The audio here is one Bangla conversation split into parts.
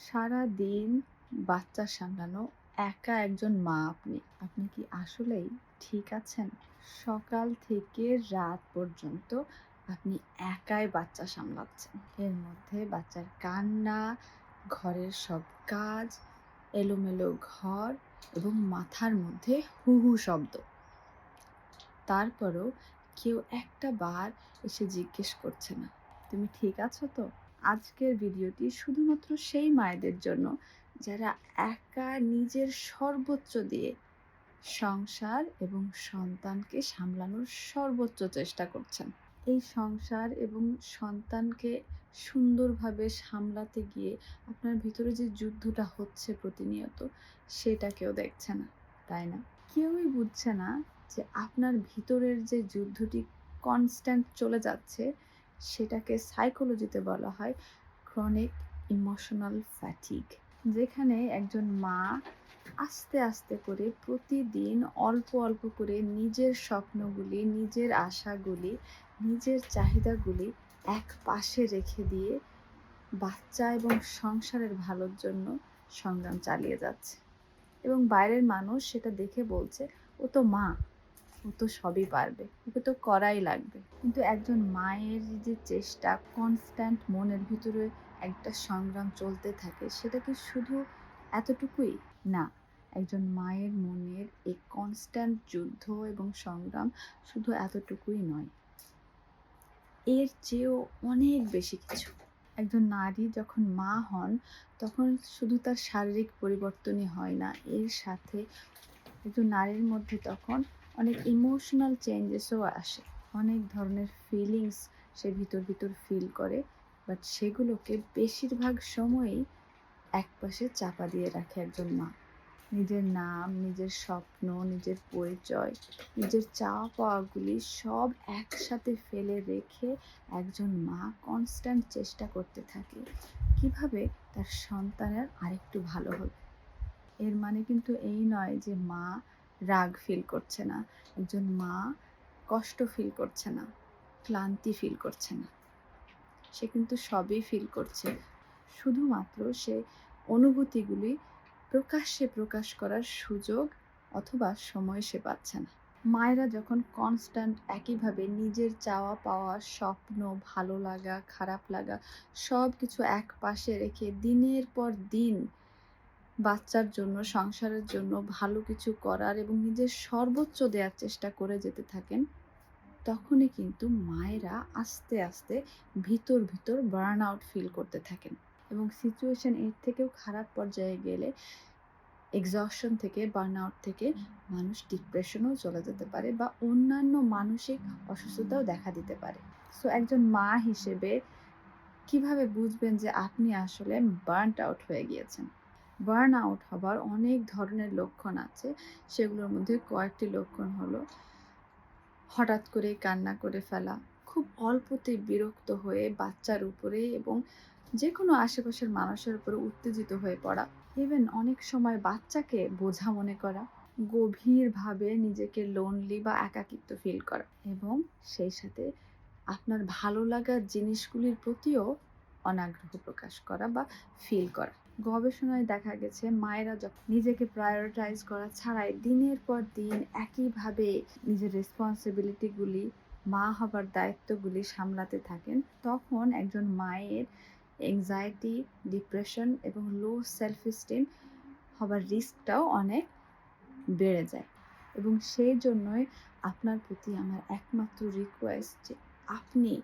সারা দিন বাচ্চা সামলানো, একা একজন মা আপনি আপনি কি আসলেই ঠিক আছেন? সকাল থেকে রাত পর্যন্ত আপনি একাই বাচ্চা সামলাচ্ছেন। এর মধ্যে বাচ্চার কান্না, ঘরের সব কাজ, এলোমেলো ঘর এবং মাথার মধ্যে হু হু শব্দ। তারপরও কেউ একটা বার এসে জিজ্ঞেস করছে না। তুমি ঠিক আছো তো? আজকের ভিডিওটি শুধুমাত্র সেই মায়েদের জন্য, যারা একা নিজের সর্বোচ্চ দিয়ে সংসার এবং সন্তানকে সামলানোর সর্বোচ্চ চেষ্টা করছেন। এই সংসার এবং সন্তানকে সুন্দরভাবে সামলাতে গিয়ে আপনার ভিতরে যে যুদ্ধটা হচ্ছে প্রতিনিয়ত সেটা কেউ দেখছে না, তাই না? কেউই বুঝছে না যে আপনার ভিতরের যে যুদ্ধটি কনস্ট্যান্ট চলে যাচ্ছে সেটাকে সাইকোলজিতে বলা হয় ক্রনিক ইমোশনাল ফ্যাটিক যেখানে একজন মা আস্তে আস্তে করে প্রতিদিন অল্প অল্প করে নিজের স্বপ্নগুলি, নিজের আশাগুলি, নিজের চাহিদাগুলি এক পাশে রেখে দিয়ে বাচ্চা এবং সংসারের ভালোর জন্য সংগ্রাম চালিয়ে যাচ্ছে। এবং বাইরের মানুষ সেটা দেখে বলছে, ও তো মা। ও তো সবই পারবে, ওকে তো করাই লাগবে। কিন্তু একজন মায়ের যে চেষ্টা কনস্ট্যান্ট মনের ভিতরে একটা সংগ্রাম চলতে থাকে, সেটা কি শুধু এতটুকুই? না, একজন মায়ের মনের এই কনস্ট্যান্ট যুদ্ধ এবং সংগ্রাম শুধু এতটুকুই নয়, এর চেয়েও অনেক বেশি কিছু। একজন নারী যখন মা হন, তখন শুধু তার শারীরিক পরিবর্তনই হয় না, এর সাথে একজন নারীর মধ্যে তখন অনেক ইমোশনাল চেঞ্জেসও আসে। অনেক ধরনের ফিলিংস সে ভিতর ভিতর ফিল করে বাট সেগুলোকে বেশিরভাগ সময়ই একপাশে চাপা দিয়ে রাখে একজন মা। নিজের নাম, নিজের স্বপ্ন, নিজের পরিচয়, নিজের চা পাওয়াগুলি সব একসাথে ফেলে রেখে একজন মা কনস্ট্যান্ট চেষ্টা করতে থাকে, কীভাবে তার সন্তানের আরেকটু ভালো হবে। এর মানে কিন্তু এই নয় যে মা রাগ ফিল করছে না। একজন মা কষ্ট ফিল করছে না, ক্লান্তি ফিল করছে না। সে কিন্তু সবই ফিল করছে। শুধুমাত্র সে অনুভূতিগুলি প্রকাশ্যে প্রকাশ করার সুযোগ অথবা সময় সে পাচ্ছে না। মায়েরা যখন কনস্ট্যান্ট একইভাবে নিজের চাওয়া পাওয়া, স্বপ্ন, ভালো লাগা, খারাপ লাগা সব কিছু এক পাশে রেখে দিনের পর দিন বাচ্চার জন্য, সংসারের জন্য ভালো কিছু করার এবং নিজের সর্বোচ্চ দেওয়ার চেষ্টা করে যেতে থাকেন, তখনই কিন্তু মায়েরা আস্তে আস্তে ভিতর ভিতর বার্ন আউট ফিল করতে থাকেন এবং সিচুয়েশন এর থেকেও খারাপ পর্যায়ে গেলে এক্সশন থেকে বার্ন আউট থেকে মানুষ ডিপ্রেশনও চলে যেতে পারে বা অন্যান্য মানসিক অসুস্থতাও দেখা দিতে পারে। সো একজন মা হিসেবে কীভাবে বুঝবেন যে আপনি আসলে বার্ন আউট হয়ে গিয়েছেন? বার্ন আউট হবার অনেক ধরনের লক্ষণ আছে। সেগুলোর মধ্যে কয়েকটি লক্ষণ হলো, হঠাৎ করে কান্না করে ফেলা, খুব অল্পতে বিরক্ত হয়ে বাচ্চার উপরে এবং যে কোনো আশেপাশের মানুষের উপরে উত্তেজিত হয়ে পড়া ইভেন অনেক সময় বাচ্চাকে বোঝা মনে করা, গভীরভাবে নিজেকে লোনলি বা একাকিত্ব ফিল করা এবং সেই সাথে আপনার ভালো লাগার জিনিসগুলির প্রতিও অনাগ্রহ প্রকাশ করা বা ফিল করা। গবেষণায় দেখা গেছে, মায়েরা যখন নিজেকে প্রায়োরিটাইজ করা ছাড়াই দিনের পর দিন একইভাবে নিজের রেসপন্সিবিলিটিগুলি মা হবার দায়িত্বগুলি সামলাতে থাকেন, তখন একজন মায়ের এংজাইটি ডিপ্রেশন এবং লো সেলফ স্টিম হবার রিস্কটাও অনেক বেড়ে যায়। এবং সেই জন্যই আপনার প্রতি আমার একমাত্র রিকোয়েস্ট যে আপনি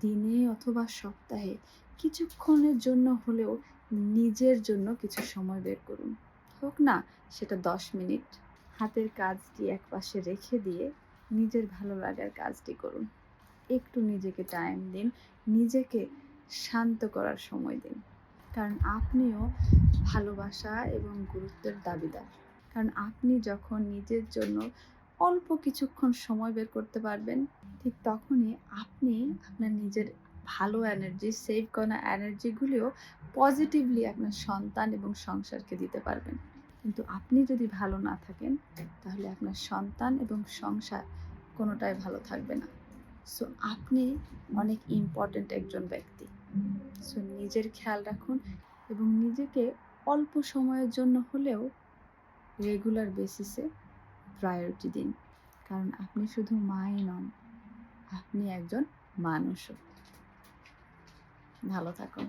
দিনে অথবা সপ্তাহে কিছুক্ষণের জন্য হলেও নিজের জন্য কিছু সময় বের করুন। হোক না, সেটা দশ মিনিট। হাতের কাজটি এক পাশে রেখে দিয়ে নিজের ভালো লাগার কাজটি করুন। একটু নিজেকে টাইম দিন, নিজেকে শান্ত করার সময় দিন। কারণ আপনিও ভালোবাসা এবং গুরুত্বের দাবিদার। কারণ আপনি যখন নিজের জন্য অল্প কিছুক্ষণ সময় বের করতে পারবেন, ঠিক তখনই আপনি আপনার নিজের ভালো এনার্জি সেভ করা এনার্জিগুলিও পজিটিভলি আপনার সন্তান এবং সংসারকে দিতে পারবেন। কিন্তু আপনি যদি ভালো না থাকেন, তাহলে আপনার সন্তান এবং সংসার কোনোটাই ভালো থাকবে না। সো আপনি অনেক ইম্পর্ট্যান্ট একজন ব্যক্তি। সো নিজের খেয়াল রাখুন এবং নিজেকে অল্প সময়ের জন্য হলেও রেগুলার বেসিসে প্রায়োরিটি দিন। কারণ আপনি শুধু মাই নন, আপনি একজন মানুষও। ভালো থাকুন।